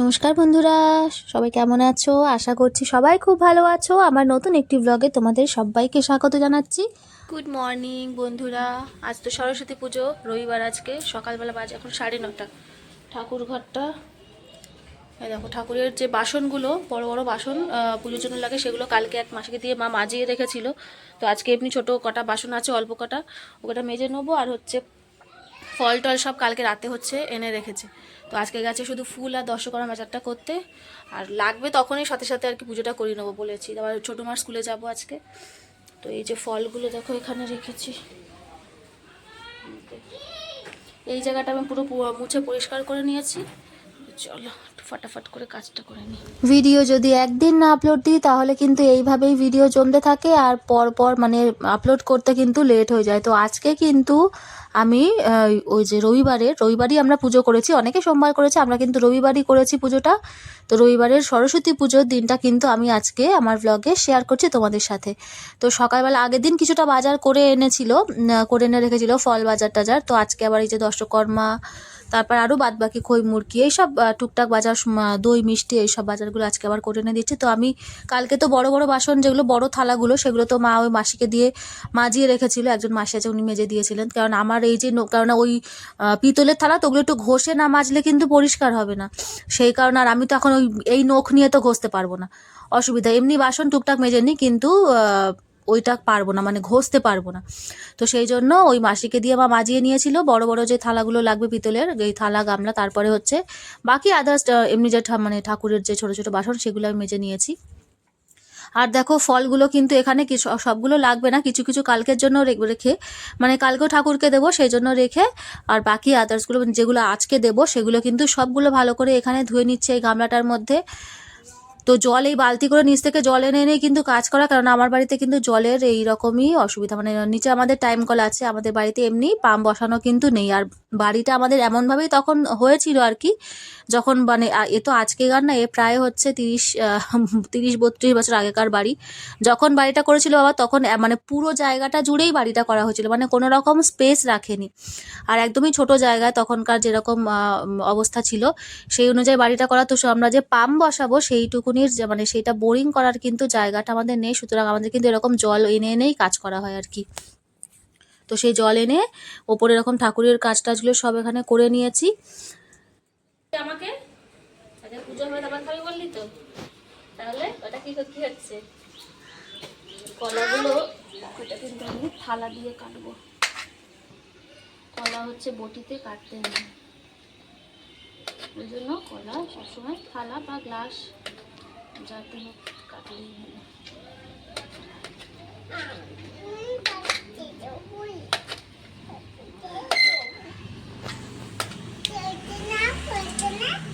নমস্কার বন্ধুরা, সবাই কেমন আছো? আশা করছি সবাই খুব ভালো আছো। আমার নতুন একটি ব্লগে তোমাদের সবাইকে স্বাগত জানাচ্ছি। গুড মর্নিং বন্ধুরা। আজ তো সরস্বতী পুজো, রবিবার আজকে। সকালবেলা বাজে এখন সাড়ে নটা। ঠাকুর ঘরটা দেখো, ঠাকুরের যে বাসনগুলো, বড় বড় বাসন পুজোর জন্য লাগে, সেগুলো কালকে এক মাসকে দিয়ে মা মাজিয়ে রেখেছিল। তো আজকে এমনি ছোট কটা বাসন আছে, অল্প কটা। ওটা মেজে নেব। আর হচ্ছে ফল টল সব কালকে রাতে হচ্ছে, এনে রেখেছে। তো আজকে গেছে শুধু ফুল আর দর্শকরা মাজারটা করতে। আর লাগবে তখনই সাথে সাথে আর কি পুজোটা করিয়ে নেব বলেছি। আবার ছোটো মার স্কুলে যাব আজকে। তো এই যে ফলগুলো দেখো, এখানে রেখেছি। এই জায়গাটা আমি পুরো মুছে পরিষ্কার করে নিয়েছি। চলো ফাটাফাট করে কাজটা করে নিই। ভিডিও যদি একদিন না আপলোড দিই, তাহলে কিন্তু এইভাবেই ভিডিও জমতে থাকে আর পর পর মানে আপলোড করতে কিন্তু লেট হয়ে যায়। তো আজকে কিন্তু আমি ওই যে রবিবারে, রবিবারই আমরা পুজো করেছি, অনেকে সোমবার করেছে, আমরা কিন্তু রবিবারই করেছি পুজোটা। তো রবিবারের সরস্বতী পুজোর দিনটা কিন্তু আমি আজকে আমার ব্লগে শেয়ার করছি তোমাদের সাথে। তো সকালবেলা আগের দিন কিছুটা বাজার করে এনেছিল করে এনে রেখেছিল, ফল বাজার টাজার তো আজকে আবার এই যে দর্শকর্মা তারপর আরও বাদ বাকি খই, মুরগি, এইসব টুকটাক বাজার দই, মিষ্টি, এইসব বাজারগুলো আজকে আবার করে এনে দিচ্ছে। তো আমি কালকে তো বড় বড় বাসন, যেগুলো বড় থালাগুলো, সেগুলো তো মা ওই মাসিকে দিয়ে মাজিয়ে রেখেছিল। একজন মাসি আছে, উনি মেজে দিয়েছিলেন। কারণ আমার এই যে কারণ ওই পিতলের থালা, তো ওগুলো একটু ঘষে না মাজলে কিন্তু পরিষ্কার হবে না। সেই কারণে আর আমি তো এখন ওই, এই নখ নিয়ে তো ঘষতে পারব না। অসুবিধা। এমনি বাসন টুকটাক মেজে নিই কিন্তু ওইটা পারব না মানে ঘষতে পারব না। তো সেই জন্য ওই মাসিকে দিয়ে মা মাজিয়ে নিয়েছিল, বড় বড় যে থালাগুলো লাগবে পিতলের এই থালা, গামলা, তারপরে হচ্ছে বাকি আদার্স এমনি যে মানে ঠাকুরের যে ছোট ছোট বাসন, সেগুলো আমি মেজে নিয়েছি। আর দেখো, ফলগুলো কিন্তু এখানে কিছু, সবগুলো লাগবে না, কিছু কিছু কালকের জন্য রেখে মানে কালকেও ঠাকুরকে দেবো, সেই জন্য রেখে, আর বাকি আদার্সগুলো যেগুলো আজকে দেবো, সেগুলো কিন্তু সবগুলো ভালো করে এখানে ধুয়ে নিচ্ছে এই গামলাটার মধ্যে। তো জল এই বালতি করে নিচ থেকে জল এনে এনেই কিন্তু কাজ করা, কারণ আমার বাড়িতে কিন্তু জলের এই রকমই অসুবিধা। মানে নিচে আমাদের টাইম কল আছে, আমাদের বাড়িতে এমনি পাম্প বসানো কিন্তু নেই। আর বাড়িটা আমাদের এমনভাবেই তখন হয়েছিল আর কি, যখন মানে এ তো আজকে গান না, এ প্রায় হচ্ছে তিরিশ তিরিশ, বত্রিশ বছর আগেকার বাড়ি। যখন বাড়িটা করেছিল বাবা, তখন মানে পুরো জায়গাটা জুড়েই বাড়িটা করা হয়েছিল। মানে কোনো রকম স্পেস রাখেনি। আর একদমই ছোট জায়গায় তখনকার যেরকম অবস্থা ছিল, সেই অনুযায়ী বাড়িটা করা। তো আমরা যে পাম্প বসাবো সেইটুকুনির যে মানে সেইটা বোরিং করার কিন্তু জায়গাটা আমাদের নেই। সুতরাং আমাদের কিন্তু এরকম জল এনে এনেই কাজ করা হয় আর কি। তো সেই জল এনে ওপরে এরকম ঠাকুরের কাজ টাজগুলো সব এখানে করে নিয়েছি। আমাকে? হচ্ছে? কলাগুলো থালা দিয়ে কাটবো। কলা হচ্ছে বটিতে কাটতে নেই ওই জন্য কলা সবসময় থালা বা গ্লাস যাতে হোক কাটলেই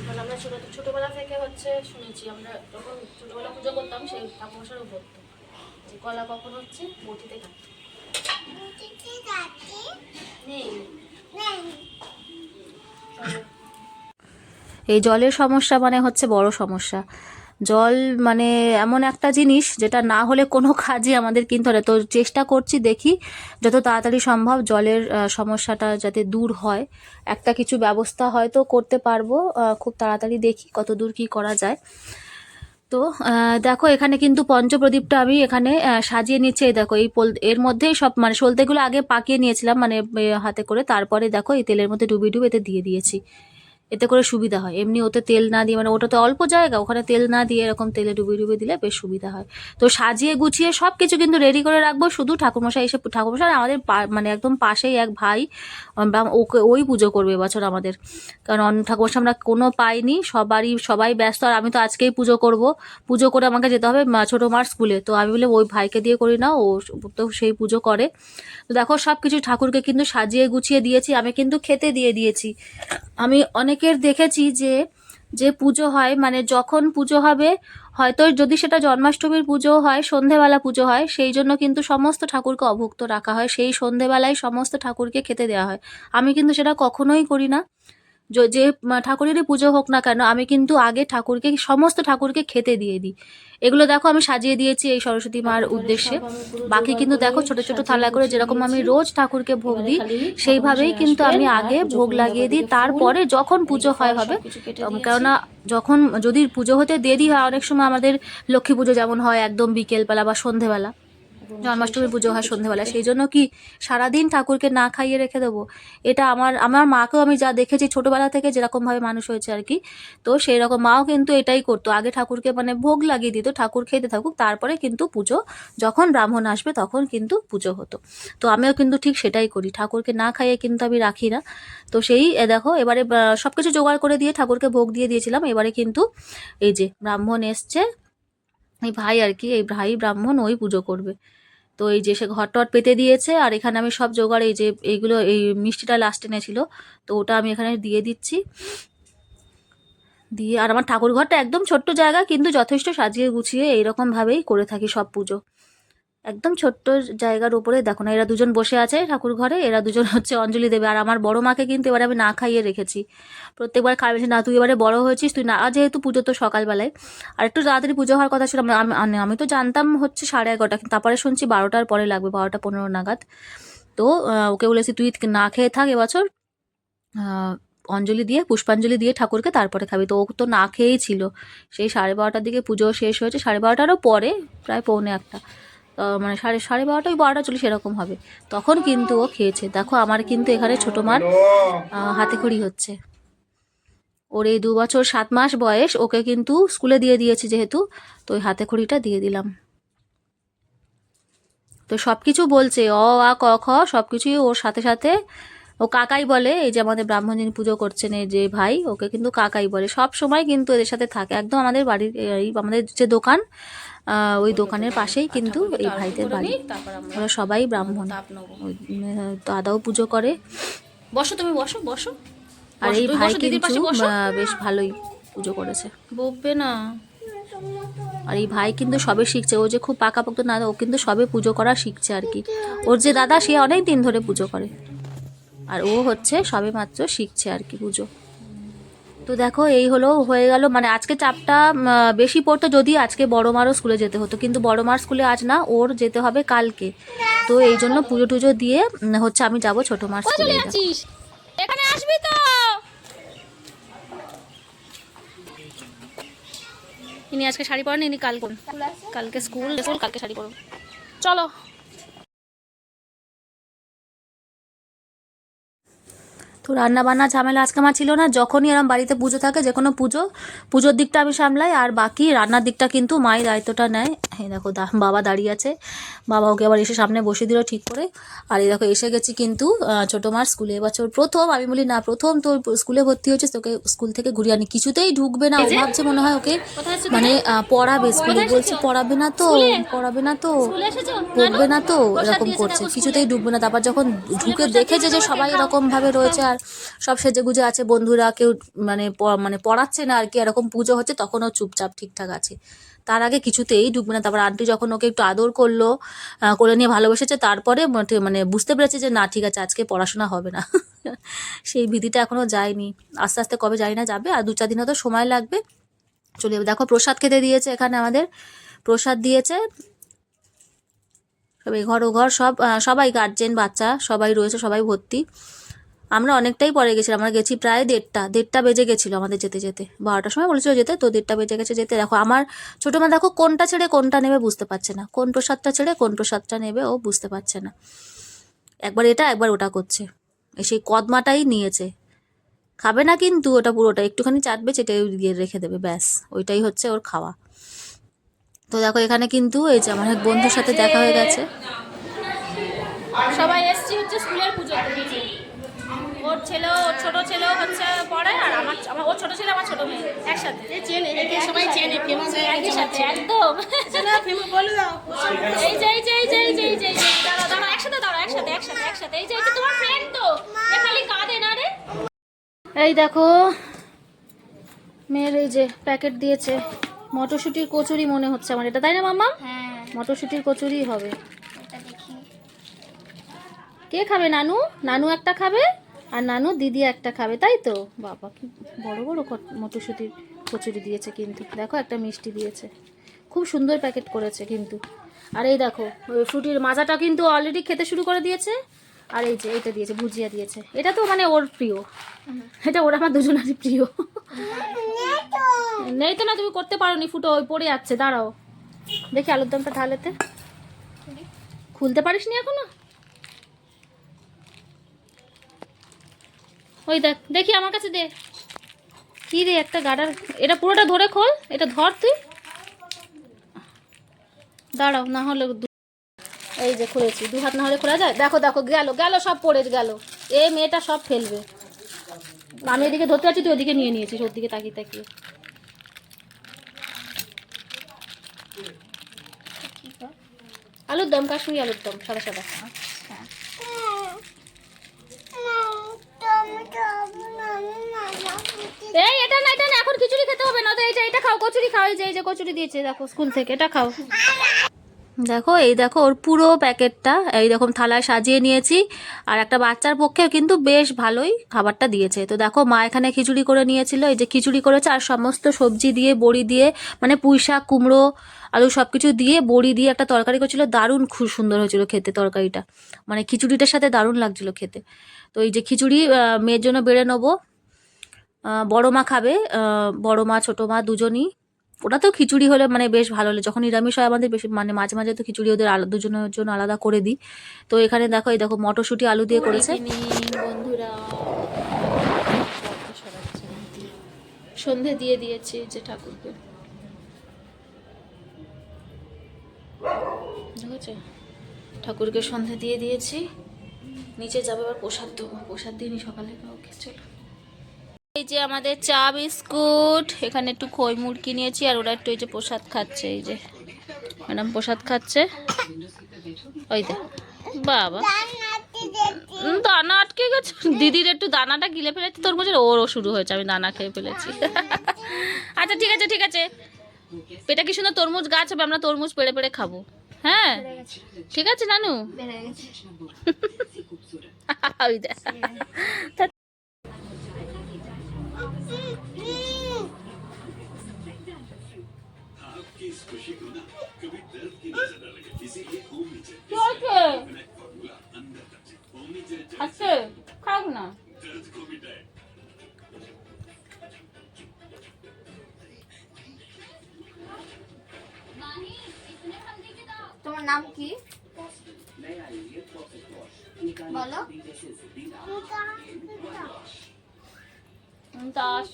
হলো আমরা ছোট ছোটবেলা থেকে হচ্ছে শুনেছি, আমরা যখন ছোটবেলা পুজো করতাম, সেই যে, কলা হচ্ছে? এই জলের সমস্যা মানে হচ্ছে বড় সমস্যা। জল মানে এমন একটা জিনিস যেটা না হলে কোনো কাজই আমাদের কিনতে হবে তো চেষ্টা করছি দেখি যত তাড়াতাড়ি সম্ভব জলের সমস্যাটা যাতে দূর হয়। একটা কিছু ব্যবস্থা হয়তো করতে পারব খুব তাড়াতাড়ি দেখি কত দূর কি করা যায়। তো দেখো এখানে কিন্তু পঞ্চপ্রদীপটা আমি এখানে সাজিয়ে নিচ্ছি। এই দেখো, এই পোল এর মধ্যেই সব মানে সলতেগুলো আগে পাকিয়ে নিয়েছিলাম মানে হাতে করে। তারপরে দেখো এই তেলের মধ্যে ডুবিয়ে ডুবিয়ে এতে দিয়ে দিয়েছি। এতে করে সুবিধা হয়। এমনি ওতে তেল না দিয়ে মানে ওটা তো অল্প জায়গা, ওখানে তেল না দিয়ে এরকম তেলে ডুবিয়ে ডুবিয়ে দিলে বেশ সুবিধা হয়। তো সাজিয়ে গুছিয়ে সব কিছু কিন্তু রেডি করে রাখব, শুধু ঠাকুরমশাই এসে, ঠাকুরমশাই আমাদের মানে একদম পাশেই এক ভাই ওকে, ওই পুজো করবে এবছর আমাদের। কারণ অন্য ঠাকুরমশাই আমরা কোনো পাইনি, সবারই, সবাই ব্যস্ত, আর আমি তো আজকেই পুজো করব। পুজো করে আমাকে যেতে হবে ছোটো মার স্কুলে। তো আমি বলে ওই ভাইকে দিয়ে করি না, ও তো সেই পুজো করে। তো দেখো সব কিছু ঠাকুরকে কিন্তু সাজিয়ে গুছিয়ে দিয়েছি, আমি কিন্তু খেতে দিয়ে দিয়েছি। আমি অনেকের দেখেছি যে যে পুজো হয় মানে যখন পুজো হবে, হয়তো যদি সেটা জন্মাষ্টমীর পুজো হয়, সন্ধেবেলা পুজো হয়, সেই জন্য কিন্তু সমস্ত ঠাকুরকে অভুক্ত রাখা হয়। সেই সন্ধেবেলায় সমস্ত ঠাকুরকে খেতে দেওয়া হয়। আমি কিন্তু সেটা কখনোই করি না। য- ঠাকুরেরই পুজো হোক না কেন আমি কিন্তু আগে ঠাকুরকে সমস্ত ঠাকুরকে খেতে দিয়ে দিই। এগুলো দেখো আমি সাজিয়ে দিয়েছি এই সরস্বতী মার উদ্দেশ্যে। বাকি কিন্তু দেখো ছোট ছোট থালা করে যেরকম আমি রোজ ঠাকুরকে ভোগ দিই সেইভাবেই কিন্তু আমি আগে ভোগ লাগিয়ে দিই। তারপরে যখন পুজো হয় হবে কেননা যখন যদি পুজো হতে দেরি হয় অনেক সময় আমাদের লক্ষ্মী পুজো যেমন হয় একদম বিকেলবেলা বা সন্ধেবেলা জন্মাষ্টমী পুজো হয় সন্ধেবেলা। সেই জন্য কি সারাদিন ঠাকুরকে না খাইয়ে রেখে দেবো? এটা আমার আমার মাকেও আমি যা দেখেছি ছোটবেলা থেকে যেরকমভাবে মানুষ হয়েছে আর কি তো সেই রকম মাও কিন্তু এটাই করতো। আগে ঠাকুরকে মানে ভোগ লাগিয়ে দিত ঠাকুর খেতে থাকুক তারপরে কিন্তু পুজো যখন ব্রাহ্মণ আসবে তখন কিন্তু পুজো হতো। তো আমিও কিন্তু ঠিক সেটাই করি। ঠাকুরকে না খাইয়ে কিন্তু আমি রাখি না। তো সেই এ দেখো এবারে সব কিছু জোগাড় করে দিয়ে ঠাকুরকে ভোগ দিয়ে দিয়েছিলাম। এবারে কিন্তু এই যে ব্রাহ্মণ এসছে এই ভাই আর কি এই ভাই ব্রাহ্মণ ওই পুজো করবে। তো এই যে সে ঘর টট পেতে দিয়েছে, আর এখানে আমি সব জোগাড়, এই যে এইগুলো, এই মিষ্টিটা লাস্টে এনেছিল। তো ওটা আমি এখানে দিয়ে দিচ্ছি। দিয়ে, আর আমার ঠাকুর ঘরটা একদম ছোট্ট জায়গা, কিন্তু যথেষ্ট সাজিয়ে গুছিয়ে এইরকমভাবেই করে থাকি সব পুজো। একদম ছোট্ট জায়গার উপরে দেখো না, এরা দুজন বসে আছে ঠাকুর ঘরে, এরা দুজন হচ্ছে অঞ্জলি দেবে। আর আমার বড় মাকে কিন্তু এবারে আমি না খাইয়ে রেখেছি। প্রত্যেকবার খাবে না, তুই এবারে বড় হয়েছিস, তুই না যেহেতু পুজো তো সকালবেলায়, আর একটু তাড়াতাড়ি পুজো হওয়ার কথা ছিল, আমি- তো জানতাম হচ্ছে সাড়ে এগারোটা, কিন্তু তারপরে শুনছি বারোটার পরে লাগবে, বারোটা পনেরো নাগাদ। তো ওকে বলেছি, তুই না খেয়ে থাক এবছর অঞ্জলি দিয়ে, পুষ্পাঞ্জলি দিয়ে ঠাকুরকে তারপরে খাবি। তো ও তো না খেয়েই ছিল। সেই সাড়ে বারোটার দিকে পুজো শেষ হয়েছে, সাড়ে বারোটারও পরে, প্রায় পৌনে একটা। মানে সাড়ে সাড়ে বারোটা ওই বারোটা চল্লিশ এরকম হবে। তখন কিন্তু ও খেয়েছে। দেখো, আমার কিন্তু এখানে ছোটো মার হাতে খড়ি হচ্ছে। ওর এই দু বছর সাত মাস বয়স, ওকে কিন্তু স্কুলে দিয়ে দিয়েছে যেহেতু, তো ওই হাতে খড়িটা দিয়ে দিলাম। তো সব কিছু বলছে, অ, আ, ক, খ সব কিছুই ওর সাথে সাথে ও কাকাই বলে এই যে আমাদের ব্রাহ্মণ যিনি পুজো করছেন এই যে ভাই ওকে কিন্তু কাকাই বলে। সব সময় কিন্তু এদের সাথে থাকে। একদম আমাদের বাড়ির এই আমাদের যে দোকান ওই দোকানের পাশেই কিন্তু এই ভাইদের বাড়ি। ওরা সবাই ব্রাহ্মণ। দাদাও পুজো করে। বসো তুমি বসো বসো। আর এই ভাই কিন্তু বেশ ভালোই পুজো করেছে। বকবে না। আর এই ভাই কিন্তু সবে শিখছে। ও যে খুব পাকাপোক্ত না ও কিন্তু সবে পুজো করা শিখছে আর কি। ওর যে দাদা সে অনেক দিন ধরে পুজো করে। আর ও হচ্ছে সবে মাত্র শিখছে আর কি পুজো। তো দেখো এই হলো হয়ে গেল। মানে আজকে চাপটা বেশি পড়তো যদি আজকে বড় মারও স্কুলে যেতে হতো। কিন্তু বড় মার স্কুলে আজ না ওর যেতে হবে কালকে। তো এই জন্য পুজো টুজো দিয়ে হচ্ছে আমি যাব ছোট মার স্কুলে। চলে এখানে আসবি তো! ইনি আজকে শাড়ি পরেন ইনি কাল কালকে স্কুল স্কুল কালকে শাড়ি পরুন। চলো। তো রান্না বান্না ঝামেলা আজকে আমার ছিল না। যখনই এরম বাড়িতে পুজো থাকে যে কোনো পুজো পুজোর দিকটা আমি সামলাই আর বাকি রান্নার দিকটা কিন্তু মায়ের দায়িত্বটা নেয়। এই দেখো বাবা দাঁড়িয়ে আছে। বাবা ওকে আবার এসে সামনে বসে দিল ঠিক করে। আর এই দেখো এসে গেছি কিন্তু ছোটো মার স্কুলে। এবছর প্রথম আমি বলি না প্রথম তোর স্কুলে ভর্তি হয়েছে তোকে স্কুল থেকে ঘুরিয়ে আনি। কিছুতেই ঢুকবে না ও ভাবছে মনে হয় ওকে মানে পড়াবে স্কুলে। বলছে পড়াবে না তো পড়াবে না তো পড়বে না। তো এরকম করছে। কিছুতেই ঢুকবে না। তারপর যখন ঢুকে দেখেছে যে সবাই এরকম ভাবে রয়েছে আর সব সেজে গুজে আছে, বন্ধুরা কেউ মানে মানে পড়াচ্ছে না আর কি, এরকম পুজো হচ্ছে তখন ও চুপচাপ ঠিকঠাক আছে। তার আগে কিছুতেই ঢুকবে না, তারপর আন্টি যখন ওকে একটু আদর করল করে নিয়ে ভালোবেসেছে, তারপরে মানে বুঝতে পেরেছে যে না, ঠিক আছে, আজকে পড়াশোনা হবে না। সেই ভীতিটা এখনও যায়নি। আস্তে আস্তে কবে যাই না যাবে, আর দু চার দিন হয়তো সময় লাগবে। চলে যাবে। দেখো প্রসাদ খেতে দিয়েছে এখানে আমাদের। প্রসাদ দিয়েছে। সবাই ঘর ও ঘর, সব সবাই গার্জেন বাচ্চা, সবাই রয়েছে, সবাই ভর্তি। আমরা অনেকটাই পরে গেছিলাম, আমরা গেছি প্রায় দেড়টা দেড়টা বেজে গেছিল আমাদের যেতে যেতে। বারোটার সময় বলেছিল যেতে, তো দেড়টা বেজে গেছে যেতে। দেখো, আমার ছোটো মা দেখো কোনটা ছেড়ে কোনটা নেবে বুঝতে পারছে না। কোন প্রসাদটা ছেড়ে কোন প্রসাদটা নেবে ও বুঝতে পারছে না। একবার এটা, একবার ওটা করছে। সেই কদমাটাই নিয়েছে। খাবে না কিন্তু ওটা পুরোটা, একটুখানি চাটবে চেটে দিয়ে রেখে দেবে, ব্যাস। ওইটাই হচ্ছে ওর খাওয়া। তো দেখো, এখানে কিন্তু এই যে আমার এক বন্ধুর সাথে দেখা হয়ে গেছে। সবাই এসছি হচ্ছে স্কুলের ওর ছেলে ওর ছোট ছেলেও হচ্ছে পড়ে আর আমার আমার ওর ছোট ছেলে আমার ছোট মেয়ে একসাথে। চেনে একে সবাই চেনে ফেমাস হয়ে একই সাথে একদম। ফেমাস বলে দাও। এই যে এই যে এই যে এই যে এই যে এই দাঁড়াও দাঁড়াও একসাথে দাঁড়াও একসাথে একসাথে একসাথে। এই যে এই যে তোমার ফ্রেন্ড তো। খালি কাঁদে না রে। এই দেখো মেয়ের এই যে প্যাকেট দিয়েছে। মটরশুঁটির কচুরি মনে হচ্ছে আমার এটা তাই না মাম্মা? হ্যাঁ। মটরশুঁটির কচুরি হবে। কে খাবে? নানু? নানু একটা খাবে? আর নানু দিদি একটা খাবে, তাই তো? বাবা, কি বড় বড় মটরশুঁটির কচুরি দিয়েছে কিন্তু। দেখো, একটা মিষ্টি দিয়েছে। খুব সুন্দর প্যাকেট করেছে কিন্তু। আর এই দেখো ফ্রুটির মাজাটা কিন্তু অলরেডি খেতে শুরু করে দিয়েছে। আর এই যে এটা দিয়েছে, ভুজিয়া দিয়েছে। এটা তো মানে ওর প্রিয়। এটা ওর আমার দুজনারই প্রিয়। নেই তো না, তুমি করতে পারো নি ফুটো, ওই পড়ে যাচ্ছে দাঁড়াও। দেখি আলুর দমটা ঢালেতে। খুলতে পারিস নি এখনও? ওই দেখ, দেখি আমার কাছে দে। কি রে একটা গাডার? এটা পুরোটা ধরে খোল, এটা ধর তুই। দাঁড়াও, না হলে এই যে খুলেছি, দু হাত না হলে খোলা যায়? দেখো দেখো, গেল গেল, সব পড়ে গেল। এ মেয়েটা সব ফেলবে। আমি এদিকে ধরতে পারছি তুই ওদিকে নিয়ে নিয়েছিস, ওর দিকে তাকিয়ে তাকিয়ে। আলুর দম, কাশ্মীরি আলুর দম, সাদা সাদা এই এটা না এটা না এখন খিচুড়ি খেতে হবে না তো এই যে এটা খাও কচুরি খাও এই যে এই যে কচুরি দিয়েছে, দেখো, স্কুল থেকে, এটা খাও। দেখো, এই দেখো, ওর পুরো প্যাকেটটা, এই রকম থালায় সাজিয়ে নিয়েছি। আর একটা বাচ্চার পক্ষে কিন্তু বেশ ভালোই খাবারটা দিয়েছে। তো দেখো, মা এখানে খিচুড়ি করে নিয়েছিল, এই যে খিচুড়ি করেছে, আর সমস্ত সবজি দিয়ে, বড়ি দিয়ে মানে পুঁই শাক কুমড়ো, আলু সব কিছু দিয়ে, বড়ি দিয়ে একটা তরকারি করেছিল। দারুণ খুব সুন্দর হয়েছিল খেতে তরকারিটা। মানে খিচুড়িটার সাথে দারুণ লাগছিল খেতে। তো এই যে খিচুড়ি মেয়ের জন্য বেড়ে নেব। বড় মা খাবে বড় মা, ছোটো মা দুজনই। ওটা তো খিচুড়ি হলে মানে বেশ ভালো হলে যখন নিরামিষ হয় আমাদের বেশি মানে মাঝে মাঝে তো খিচুড়ি ওদের আলাদা দুজনের জন্য আলাদা করে দিই। তো এখানে দেখো, এই দেখো, মটরশুঁটি, আলু দিয়ে করেছে। বন্ধুরা। সন্ধে দিয়ে দিয়েছি যে ঠাকুরকে। ঠাকুরকে সন্ধে দিয়ে দিয়েছি। নিচে যাবে আবার প্রসাদ দেবো। প্রসাদ দিইনি সকালে, ওকে, চলো। এই যে আমাদের চা বিস্কুট এখানে একটু খই মুড়কি নিয়েছি আর ওরা একটু এই যে প্রসাদ খাচ্ছে এই যে ম্যাডাম প্রসাদ খাচ্ছে। ওই দে বাবা। দানা আটকে গেছে? দিদির একটু দানাটা গিলে ফেলেছি তোর বলছে ওরও শুরু হয়েছে আমি দানা খেয়ে ফেলেছি। আচ্ছা ঠিক আছে ঠিক আছে। পেটা কি সুন্দর তরমুজ গাছ হবে আমরা তরমুজ পেড়ে পেড়ে খাব। হ্যাঁ? ঠিক আছে নানু? ওই দেখ। আছে খাও না তোমার নাম কি বলো দাস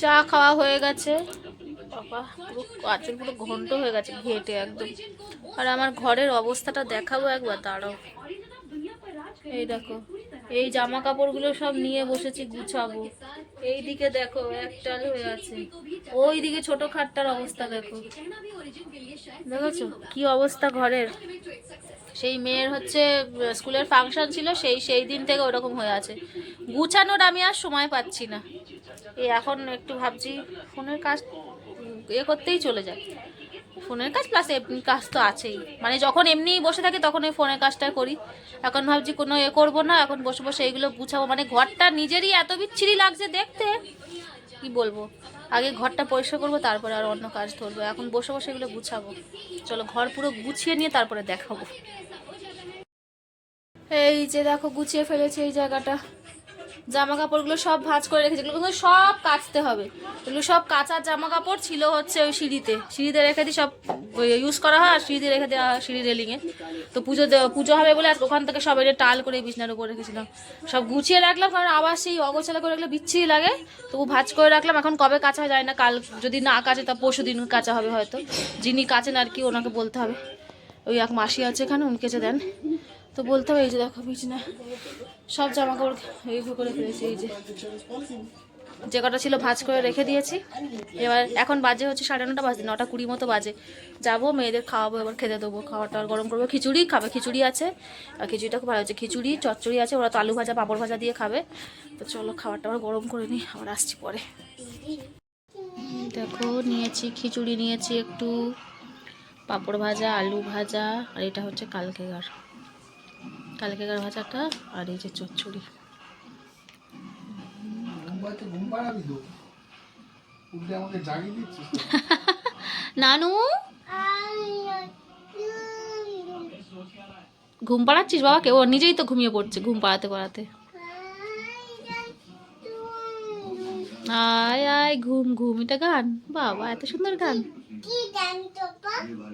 চা খাওয়া হয়ে গেছে। বাবা পুরো আচল পুরো ঘন্ট হয়ে গেছে ঘেটে একদম। আর আমার ঘরের অবস্থাটা দেখাবো একবার, দাঁড়াও। এই দেখো, এই জামা কাপড়গুলো সব নিয়ে বসেছি গুছাবো। এই দিকে দেখো একটাল হয়ে আছে। ওই দিকে ছোট খাটটার অবস্থা দেখো। দেখেছ কি অবস্থা ঘরের? সেই মেয়ের হচ্ছে স্কুলের ফাংশন ছিল, সেই সেই দিন থেকে ওরকম হয়ে আছে। গুছানোর আমি আর সময় পাচ্ছি না। এই এখন একটু ভাবছি, ফোনের কাজ এ করতেই চলে যায়। ফোনের কাজ প্লাস এমনি কাজ তো আছেই। মানে যখন এমনি বসে থাকি তখন ওই ফোনের কাজটা করি। এখন ভাবছি কোনো এ করব না, এখন বসে বসে এইগুলো গুছাবো। মানে ঘরটা নিজেরই এত বিচ্ছিরি লাগছে দেখতে। কি বলব? আগে ঘরটা পরিষ্কার করব, তারপরে আর অন্য কাজ ধরবো। এখন বসে বসে এগুলো গুছাবো। চলো ঘর পুরো গুছিয়ে নিয়ে তারপরে দেখাবো। এই যে দেখো গুছিয়ে ফেলেছে এই জায়গাটা। জামা কাপড়গুলো সব ভাঁজ করে রেখেছে। এগুলো কিন্তু সব কাচতে হবে। এগুলো সব কাঁচার জামা কাপড় ছিল হচ্ছে ওই সিঁড়িতে। সিঁড়িতে রেখে দিই সব ইউজ করা হয় আর সিঁড়িতে রেখে দেওয়া হয় সিঁড়ি রেলিংয়ে তো পুজো পুজো হবে বলে আজকে ওখান থেকে সব এনে টাল করে বিছনার উপর রেখেছিলাম। সব গুছিয়ে রাখলাম কারণ আবার সেই অগোছালা করে রাখলে বিচ্ছিরি লাগে। তবু ভাঁজ করে রাখলাম। এখন কবে কাচা যায় না। কাল যদি না কাচে তা পরশু দিন কাচা হবে হয়তো। যিনি কাচেন আর কি ওনাকে বলতে হবে। ওই এক মাসি আছে এখানে, উনি কেচে দেন। তো বলতে হবে, এই যে দেখো বিছনা। সব জামা কাপড় করে ফেলেছি, এই যে। যে কটা ছিল ভাজ করে রেখে দিয়েছি। এবার এখন বাজে হচ্ছে সাড়ে নটা বাজে, নটা কুড়ি মতো বাজে। যাব, মেয়েদের খাওয়াবো, এবার খেতে দেবো। খাওয়াটা গরম করব। খিচুড়ি খাবে, খিচুড়ি আছে। আর খিচুড়িটা খুব ভালো হচ্ছে খিচুড়ি, চচ্চড়ি আছে, ওরা তো আলু ভাজা, পাঁপড় ভাজা দিয়ে খাবে। তো চলো, খাবারটা আবার গরম করে নিই, আবার আসছি পরে। দেখো, নিয়েছি খিচুড়ি, নিয়েছি একটু পাঁপড় ভাজা, আলু ভাজা, আর এটা হচ্ছে কালকে কালকেগার কালকেগার ভাজাটা আর এই যে চচ্চড়ি? নানু? ঘুম পাড়াচ্ছিস বাবাকে ও নিজেই তো ঘুমিয়ে পড়ছে ঘুম পাড়াতে পাড়াতে। আয় আয় ঘুম ঘুম। এটা গান? বাবা এত সুন্দর গান।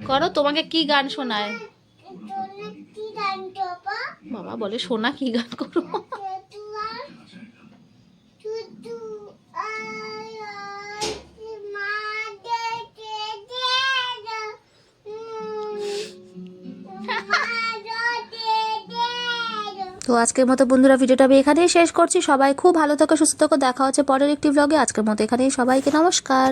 করো তোমাকে কি গান শোনায়? বাবা বলে শোনা কি গান করো? তো আজকের মতো বন্ধুরা ভিডিওটা আমি এখানেই শেষ করছি। সবাই খুব ভালো থাকো, সুস্থ থাকো। দেখা হচ্ছে পরের একটি ব্লগে আজকের মতো এখানেই সবাইকে নমস্কার।